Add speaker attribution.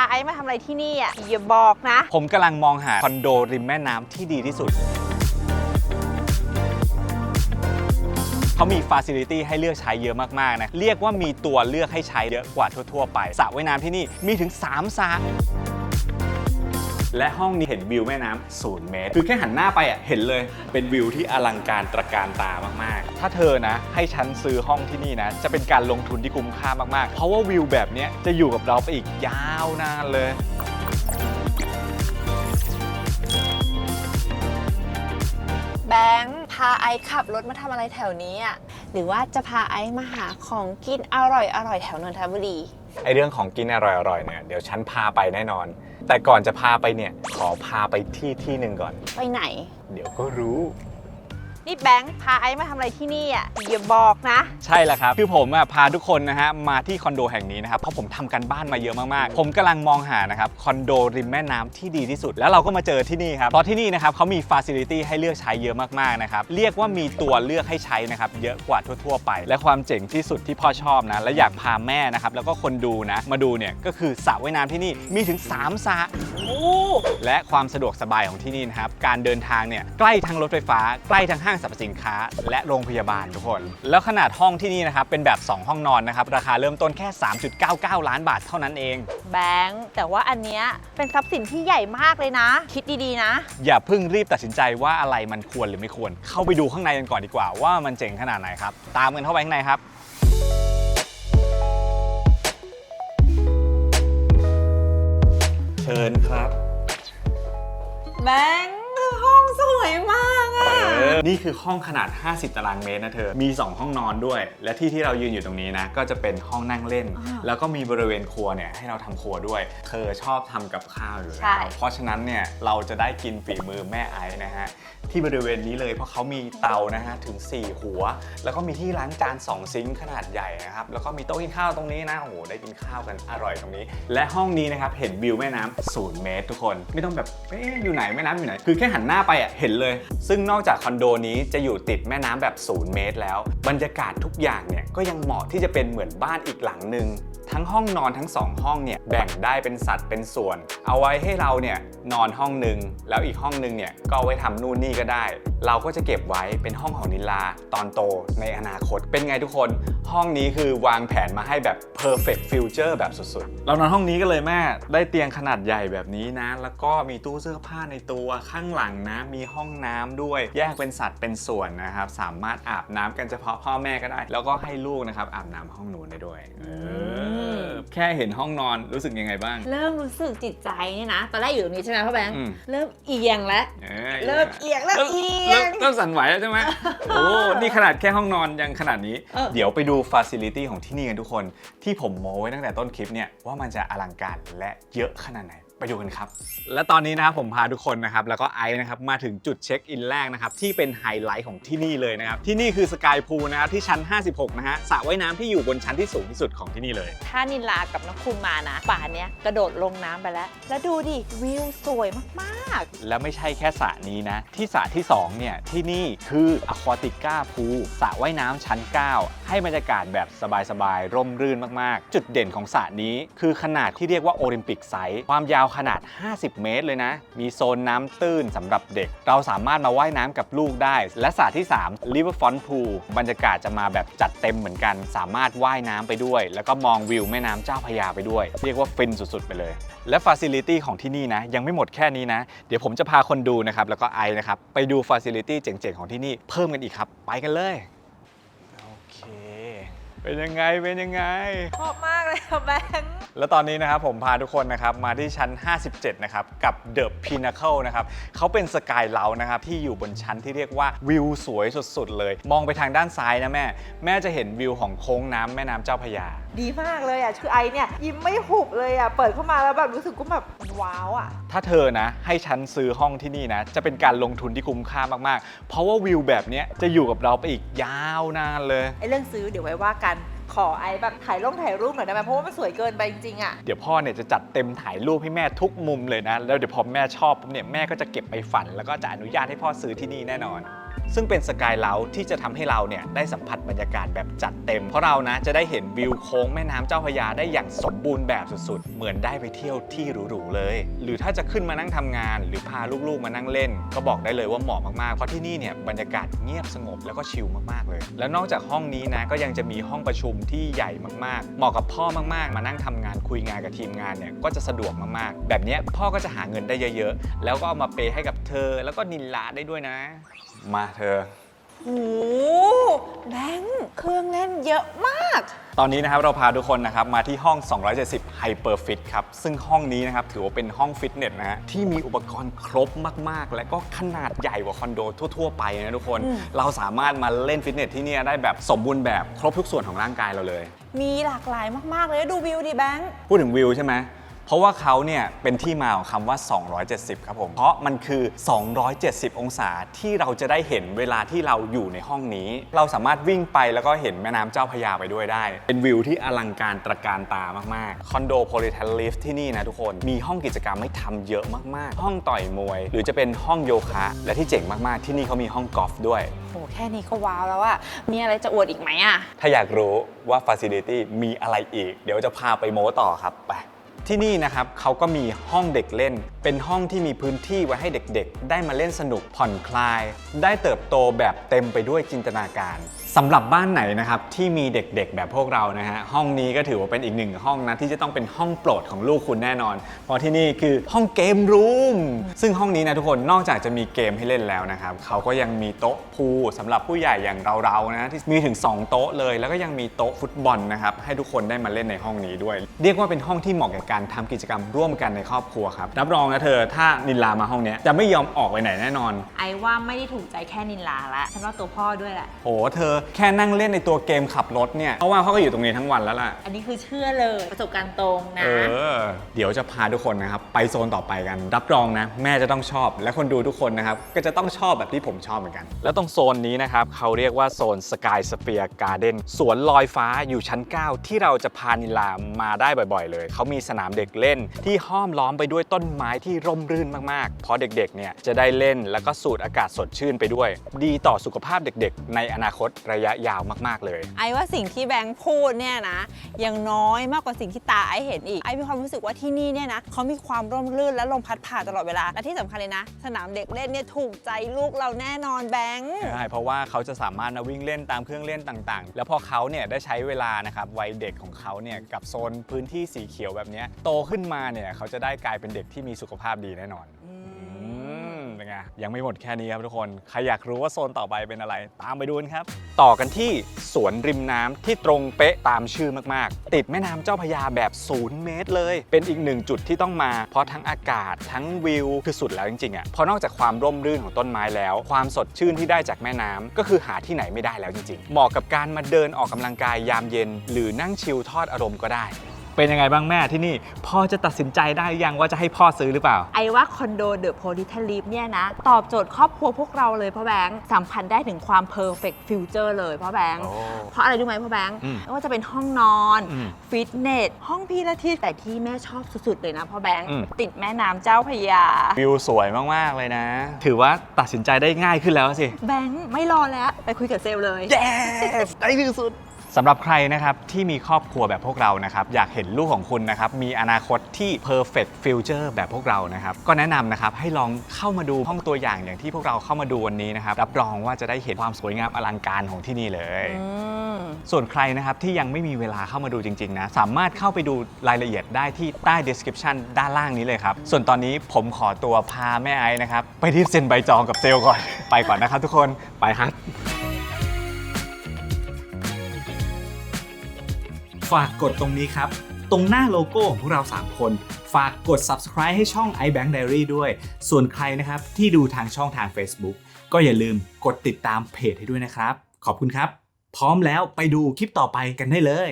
Speaker 1: าไอซ์มาทำอะไรที่นี่อะอย่าบอกนะ
Speaker 2: ผมกำลังมองหาคอนโดริมแม่น้ำที่ดีที่สุด เขามีฟาซิลิตี้ให้เลือกใช้เยอะมาก ๆ นะ เรียกว่ามีตัวเลือกให้ใช้เยอะกว่าทั่ว ๆ ไปสระว่ายน้ำที่นี่มีถึง 3สระ และห้องนี้เห็นวิวแม่น้ำศูนย์เมตร คือแค่หันหน้าไปอะเห็นเลย เป็นวิวที่อลังการตระการตามากๆ ถ้าเธอนะ ให้ฉันซื้อห้องที่นี่นะ จะเป็นการลงทุนที่คุ้มค่ามากๆ เพราะว่าวิวแบบนี้จะอยู่กับเราไปอีกยาวนานเลย
Speaker 1: แบงค์พาไอขับรถมาทำอะไรแถวนี้อะหรือว่าจะพาไอมาหาของกินอร่อยอร่อยแถวนนทบุรี
Speaker 2: ไอเรื่องของกินอร่อยๆเนี่ยเดี๋ยวฉันพาไปแน่นอน แต่ก่อนจะพาไปเนี่ยขอพาไปที่ที่หนึ่งก่อน
Speaker 1: ไปไหน
Speaker 2: เดี๋ยวก็รู้
Speaker 1: นี่แบงค์พาไอซ์มาทำอะไรที่นี่อะอย่าบอกนะ
Speaker 2: ใช่แล้วครับ คือผมอะพาทุกคนนะฮะมาที่คอนโดแห่งนี้นะครับเพราะผมทำกันบ้านมาเยอะมากๆ ผมกำลังมองหานะครับคอนโดริมแม่น้ำที่ดีที่สุด แล้วเราก็มาเจอที่นี่ครับเพราะที่นี่นะครับเขามีฟาซิลิตี้ให้เลือกใช้เยอะมากๆนะครับเรียกว่ามีตัวเลือกให้ใช้นะครับเยอะกว่าทั่วๆไป และความเจ๋งที่สุดที่พ่อชอบนะและอยากพาแม่นะครับแล้วก็คนดูนะมาดูเนี่ยก็คือสระว่ายน้ำที่นี่มีถึง3สระ
Speaker 1: โอ้
Speaker 2: และความสะดวกสบายของที่นี่นะครับ การเดินทางเนี่ยใกล้ทั้งรถไฟฟ้า ใกล้ทั้งห้างสรรพสินค้า และโรงพยาบาลทุกคน แล้วขนาดห้องที่นี่นะครับเป็นแบบ 2 ห้องนอนนะครับราคาเริ่มต้นแค่ 3.99 ล้านบาทเท่านั้นเอง
Speaker 1: แบงค์แต่ว่าอันเนี้ยเป็นทรัพย์สินที่ใหญ่มากเลยนะ คิดดีๆนะ
Speaker 2: อย่าเพิ่งรีบตัดสินใจว่าอะไรมันควรหรือไม่ควร เข้าไปดูข้างในกันก่อนดีกว่าว่ามันเจ๋งขนาดไหนครับตามกันเข้าไปข้างในครับเชิญครับ
Speaker 1: แบงค์ห้องสวยมาก อะ
Speaker 2: เออนี่คือห้องขนาด 50 ตารางเมตรนะเธอ มี 2 ห้องนอนด้วย และที่ที่เรายืนอยู่ตรงนี้นะ ก็จะเป็นห้องนั่งเล่น แล้วก็มีบริเวณครัวเนี่ยให้เราทำครัวด้วย เธอชอบทำกับข้าวอยู่แล้ว เพราะฉะนั้นเนี่ยเราจะได้กินฝีมือแม่ไอซ์นะฮะที่บริเวณนี้เลยเพราะเขามีเตานะฮะถึง 4 หัว แล้วก็มีที่ล้างจาน 2 ซิงค์ขนาดใหญ่นะครับ แล้วก็มีโต๊ะกินข้าวตรงนี้นะ โอ้โห ได้กินข้าวกันอร่อยตรงนี้ และห้องนี้นะครับ เห็นวิวแม่น้ำศูนย์เมตรทุกคน ไม่ต้องแบบ เอ๊ะ อยู่ไหนแม่น้ำอยู่ไหน คือแค่หันหน้าไปอะ เห็นเลย ซึ่งนอกจากคอนโดนี้จะอยู่ติดแม่น้ำแบบศูนย์เมตรแล้ว บรรยากาศทุกอย่างเนี่ยก็ยังเหมาะที่จะเป็นเหมือนบ้านอีกหลังหนึ่งทั้งห้องนอนทั้งสองห้องเนี่ยแบ่งได้เป็นสัดเป็นส่วน เอาไว้ให้เราเนี่ยนอนห้องหนึ่งแล้วอีกห้องหนึ่งเนี่ยก็เอาไว้ทำนู่นนี่ก็ได้ เราก็จะเก็บไว้เป็นห้องของนิลาตอนโตในอนาคตเป็นไงทุกคน ห้องนี้คือวางแผนมาให้แบบ perfect future แบบสุดๆ เรานอนห้องนี้กันเลยแม่ได้เตียงขนาดใหญ่แบบนี้นะ แล้วก็มีตู้เสื้อผ้าในตัวข้างหลังนะ มีห้องน้ำด้วย แยกเป็นสัดเป็นส่วนนะครับ สามารถอาบน้ำกันเฉพาะพ่อแม่ก็ได้ แล้วก็ให้ลูกนะครับอาบน้ำห้องนู้นได้ด้วยเออแค่เห็นห้องนอนรู้สึกยังไงบ้าง
Speaker 1: เริ่มรู้สึกจิตใจเนี่ยนะ ตอนแรกอยู่ตรงนี้ใช่ไหมพ่อแบงค์
Speaker 2: อืม
Speaker 1: เริ่มเอียงแล้ว
Speaker 2: ออ
Speaker 1: เริ่มเอียงเริ่มเอีย
Speaker 2: เริ่
Speaker 1: ง
Speaker 2: มเริ่มสั่นไหวแล้วใช่ไหม โอ้ นี่ขนาดแค่ห้องนอนยังขนาดนี้
Speaker 1: เออ
Speaker 2: เดี๋ยวไปดูฟ a ซิลิตี้ของที่นี่กันทุกคน ที่ผมโม้ไว้ตั้งแต่ต้นคลิปเนี่ย ว่ามันจะอลังการและเยอะขนาดไหน ไปดูกันครับ และตอนนี้นะครับผมพาทุกคนนะครับแล้วก็ไอซ์นะครับมาถึงจุดเช็คอินแรกนะครับที่เป็นไฮไลท์ของที่นี่เลยนะครับที่นี่คือสกายพูลนะครับที่ชั้น 56 นะฮะสระว่ายน้ำที่อยู่บนชั้นที่สูงที่สุดของที่นี่เลย
Speaker 1: ถ้านิลากับน้องคุณมานะ ป่านเนี้ยกระโดดลงน้ำไปแล้ว แล้วดูดิวิวสวยมาก
Speaker 2: แล้วไม่ใช่แค่สระนี้นะ ที่สระที่ 2 เนี่ย ที่นี่คืออควาติก้าพูสระว่ายน้ำชั้น 9 ให้บรรยากาศแบบสบายๆร่มรื่นมากๆ จุดเด่นของสระนี้คือขนาดที่เรียกว่าโอลิมปิกไซส์ความยาวขนาด 50 เมตรเลยนะ มีโซนน้ำตื้นสำหรับเด็ก เราสามารถมาว่ายน้ำกับลูกได้ และสระที่ 3 Riverfront Pool บรรยากาศจะมาแบบจัดเต็มเหมือนกัน สามารถว่ายน้ำไปด้วย แล้วก็มองวิวแม่น้ำเจ้าพยาไปด้วย เรียกว่าฟินสุดๆ ไปเลย และฟ a ซิลิตี้ของที่นี่นะ ยังไม่หมดแค่นี้นะ เดี๋ยวผมจะพาคนดูนะครับแล้วก็ไอนะครับไปดูฟ a ซิลิตี้เจ๋งๆ ของที่นี่เพิ่มกันอีกครับ ไปกันเลยโอเค เป็นยังไง เป็นยังไง
Speaker 1: ๆชอบมากเลยค่ะแบงค์
Speaker 2: แล้วตอนนี้นะครับผมพาทุกคนนะครับมาที่ชั้น 57 นะครับ กับ The Pinnacle นะครับเขาเป็นสกายเลานะครับที่อยู่บนชั้นที่เรียกว่าวิวสวยสุดๆ เลย มองไปทางด้านซ้ายนะแม่ แม่จะเห็นวิวของโค้งน้ำแม่น้ำเจ้าพระยา
Speaker 3: ดีมากเลยอะคือไอเนี่ยยิ้มไม่หุบเลยอะเปิดเข้ามาแล้วแบบรู้สึกก็แบบว้าวอะ
Speaker 2: ถ้าเธอนะ ให้ฉันซื้อห้องที่นี่นะ จะเป็นการลงทุนที่คุ้มค่ามากๆ เพราะว่าวิวแบบเนี้ยจะอยู่กับเราไปอีกยาวนานเลย
Speaker 3: ไอเรื่องซื้อเดี๋ยวไว้ว่ากัน ขอไอแบบถ่ายลงถ่ายรูปหน่อยได้ไหมเพราะว่ามันสวยเกินไปจริงๆอะ
Speaker 2: เดี๋ยวพ่อเนี่ยจะจัดเต็มถ่ายรูปให้แม่ทุกมุมเลยนะ แล้วเดี๋ยวพอแม่ชอบปุ๊บเนี่ยแม่ก็จะเก็บไปฝัน แล้วก็จะอนุญาตให้พ่อซื้อที่นี่แน่นอน ซึ่งเป็นสกายเลาที่จะทำให้เราเนี่ยได้สัมผัสบรรยากาศแบบจัดเต็ม เพราะเรานะจะได้เห็นวิวโค้งแม่น้ำเจ้าพระยาได้อย่างสมบูรณ์แบบสุดๆ เหมือนได้ไปเที่ยวที่หรูๆเลย หรือถ้าจะขึ้นมานั่งทำงาน หรือพาลูกๆมานั่งเล่น ก็บอกได้เลยว่าเหมาะมากๆ เพราะที่นี่เนี่ยบรรยากาศเงียบสงบแล้วก็ชิลมากๆเลย แล้วนอกจากห้องนี้นะก็ยังจะมีห้องประชุมที่ใหญ่มากๆ เหมาะกับพ่อมากๆ มานั่งทำงานคุยงานกับทีมงานเนี่ยก็จะสะดวกมากๆ แบบนี้พ่อก็จะหาเงินได้เยอะ ๆ แล้วก็เอามาเปย์ให้กับ เธอแล้วก็นินลาได้ด้วยนะ มาเธอ
Speaker 1: โอ้โหแบงค์เครื่องเล่นเยอะมาก
Speaker 2: ตอนนี้นะครับเราพาทุกคนนะครับมาที่ห้อง 270 Hyper Fit ครับ ซึ่งห้องนี้นะครับถือว่าเป็นห้องฟิตเนสนะฮะที่มีอุปกรณ์ครบมาก ๆ และก็ขนาดใหญ่กว่าคอนโดทั่ว ๆ ไปนะทุกคน
Speaker 1: อืม
Speaker 2: เราสามารถมาเล่นฟิตเนสที่เนี่ยได้แบบสมบูรณ์แบบครบทุกส่วนของร่างกายเราเลย
Speaker 1: มีหลากหลายมาก ๆ เลย ดูวิวดิแบงค์
Speaker 2: พูดถึงวิวใช่ไหม เพราะว่าเขาเนี่ยเป็นที่มาของคำว่า 270 ครับผม เพราะมันคือ 270 องศาที่เราจะได้เห็นเวลาที่เราอยู่ในห้องนี้ เราสามารถวิ่งไปแล้วก็เห็นแม่น้ำเจ้าพระยาไปด้วยได้ เป็นวิวที่อลังการตระการตามากๆ คอนโดโพลิทัลลิฟที่นี่นะทุกคน มีห้องกิจกรรมให้ทำเยอะมากๆ ห้องต่อยมวย หรือจะเป็นห้องโยคะ และที่เจ๋งมากๆ ที่นี่เขามีห้องกอล์ฟด้วย
Speaker 1: โอ้แค่นี้ก็ว้าวแล้วอะมีอะไรจะอวดอีกไหมอะ
Speaker 2: ถ้าอยากรู้ว่า Facility มีอะไรอีก เดี๋ยวจะพาไปโม้ต่อครับไป ที่นี่นะครับเขาก็มีห้องเด็กเล่น เป็นห้องที่มีพื้นที่ไว้ให้เด็กๆ ได้มาเล่นสนุกผ่อนคลาย ได้เติบโตแบบเต็มไปด้วยจินตนาการ สำหรับบ้านไหนนะครับที่มีเด็กๆแบบพวกเรานะฮะห้องนี้ก็ถือว่าเป็นอีกหนึ่งห้องนะที่จะต้องเป็นห้องโปรดของลูกคุณแน่นอน เพราะที่นี่คือห้องเกมรูมซึ่งห้องนี้นะทุกคนนอกจากจะมีเกมให้เล่นแล้วนะครับเขาก็ยังมีโต๊ะพูลสำหรับผู้ใหญ่อย่างเราๆนะที่มีถึง 2 โต๊ะเลย แล้วก็ยังมีโต๊ะฟุตบอลนะครับให้ทุกคนได้มาเล่นในห้องนี้ด้วย เรียกว่าเป็นห้องที่เหมาะกับการทำกิจกรรมร่วมกันในครอบครัวครับรับรองนะเธอถ้านินลามาห้องเนี้ยจะไม่ยอมออกไปไหนแน่นอน
Speaker 3: ไอว่าไม่ได้ถูกใจแค่นินลาละฉันว่าตัวพ่อด้วยแหละ
Speaker 2: โหเธอแค่นั่งเล่นในตัวเกมขับรถเนี่ยเพราะว่าเขาก็อยู่ตรงนี้ทั้งวันแล้วล่ะ
Speaker 3: อันนี้คือเชื่อเลยประสบการณ์ตรงนะ
Speaker 2: เออ เดี๋ยวจะพาทุกคนนะครับ ไปโซนต่อไปกัน รับรองนะ แม่จะต้องชอบ และคนดูทุกคนนะครับ ก็จะต้องชอบแบบที่ผมชอบเหมือนกัน แล้วตรงโซนนี้นะครับเขาเรียกว่าโซนสกายสเปียร์การ์เด้นสวนลอยฟ้าอยู่ชั้น 9 ที่เราจะพานิลามาได้บ่อย ๆ เลย เขามีสนามเด็กเล่นที่ห้อมล้อมไปด้วยต้นไม้ที่ร่มรื่นมากๆ เพราะเด็กๆเนี่ยจะได้เล่นแล้วก็สูดอากาศสดชื่นไปด้วย ดีต่อสุขภาพเด็กๆ ในอนาคตระยะยาวมากๆเลย
Speaker 1: ไอ้ว่าสิ่งที่แบงค์พูดเนี่ยนะยังน้อยมากกว่าสิ่งที่ตาไอ้เห็นอีกไอ้มีความรู้สึกว่าที่นี่เนี่ยนะเขามีความร่มรื่นและลมพัดผ่านตลอดเวลาและที่สำคัญเลยนะ สนามเด็กเล่นเนี่ยถูกใจลูกเราแน่นอนแบงค์
Speaker 2: ใช่เพราะว่าเขาจะสามารถนะวิ่งเล่นตามเครื่องเล่นต่างๆ แล้วพอเขาเนี่ยได้ใช้เวลานะครับวัยเด็กของเขาเนี่ยกับโซนพื้นที่สีเขียวแบบเนี้ยโตขึ้นมาเนี่ยเขาจะได้กลายเป็นเด็กที่มีสุขภาพดีแน่นอนอืมเป็นไง ยังไม่หมดแค่นี้ครับทุกคน ใครอยากรู้ว่าโซนต่อไปเป็นอะไร ตามไปดูกันครับ ต่อกันที่สวนริมน้ำที่ตรงเป๊ะตามชื่อมากๆ ติดแม่น้ำเจ้าพยาแบบศูนย์เมตรเลย เป็นอีกหนึ่งจุดที่ต้องมา เพราะทั้งอากาศทั้งวิวคือสุดแล้วจริงๆอะเพราะนอกจากความร่มรื่นของต้นไม้แล้ว ความสดชื่นที่ได้จากแม่น้ำก็คือหาที่ไหนไม่ได้แล้วจริงๆ เหมาะกับการมาเดินออกกำลังกายยามเย็น หรือนั่งชิลทอดอารมณ์ก็ได้ เป็นยังไงบ้างแม่ที่นี่พ่อจะตัดสินใจได้ยังว่าจะให้พ่อซื้อหรือเปล่า
Speaker 3: ไอว่าคอนโดเดอะโพลิทลีฟเนี่ยนะ ตอบโจทย์ครอบครัวพวกเราเลยพ่อแบงค์สัมพันธ์ได้ถึงความเพอร์เฟกต์ฟิวเจอร์เลยพ่อแบงค์
Speaker 2: โอ้
Speaker 3: เพราะอะไรรู้ไหมพ่อแบงค์
Speaker 2: อืม
Speaker 3: ไม่ว่าจะเป็นห้องนอน
Speaker 2: อืม
Speaker 3: ฟิตเนสห้องพีลาทิสแต่ที่แม่ชอบสุดๆเลยนะพ่อแบงค์
Speaker 2: อืม
Speaker 3: ติดแม่น้ำเจ้าพระยา
Speaker 2: วิวสวยมาก ๆ เลยนะ ถือว่าตัดสินใจได้ง่ายขึ้นแล้วสิ
Speaker 3: แบงค์ไม่รอแล้วไปคุยกับเซลล์เลย
Speaker 2: yes ได้ที่สุด สำหรับใครนะครับที่มีครอบครัวแบบพวกเรานะครับอยากเห็นลูกของคุณนะครับมีอนาคตที่ perfect future แบบพวกเรานะครับก็แนะนำนะครับให้ลองเข้ามาดูห้องตัวอย่างอย่างที่พวกเราเข้ามาดูวันนี้นะครับรับรองว่าจะได้เห็นความสวยงามอลังการของที่นี่เลย
Speaker 1: อืม
Speaker 2: ส่วนใครนะครับที่ยังไม่มีเวลาเข้ามาดูจริง ๆ นะ สามารถเข้าไปดูรายละเอียดได้ที่ใต้ description ด้านล่างนี้เลยครับ ส่วนตอนนี้ผมขอตัวพาแม่ไอ้นะครับ ไปที่เซ็นใบจองกับเซลล์ก่อน ไปก่อนนะครับทุกคนไปครับ ฝากกดตรงนี้ครับ ตรงหน้าโลโก้ของพวกเรา 3 คน ฝากกด subscribe ให้ช่อง iBank Diary ด้วย ส่วนใครนะครับที่ดูทางช่องทาง Facebook ก็อย่าลืมกดติดตามเพจให้ด้วยนะครับ ขอบคุณครับ พร้อมแล้วไปดูคลิปต่อไปกันได้เลย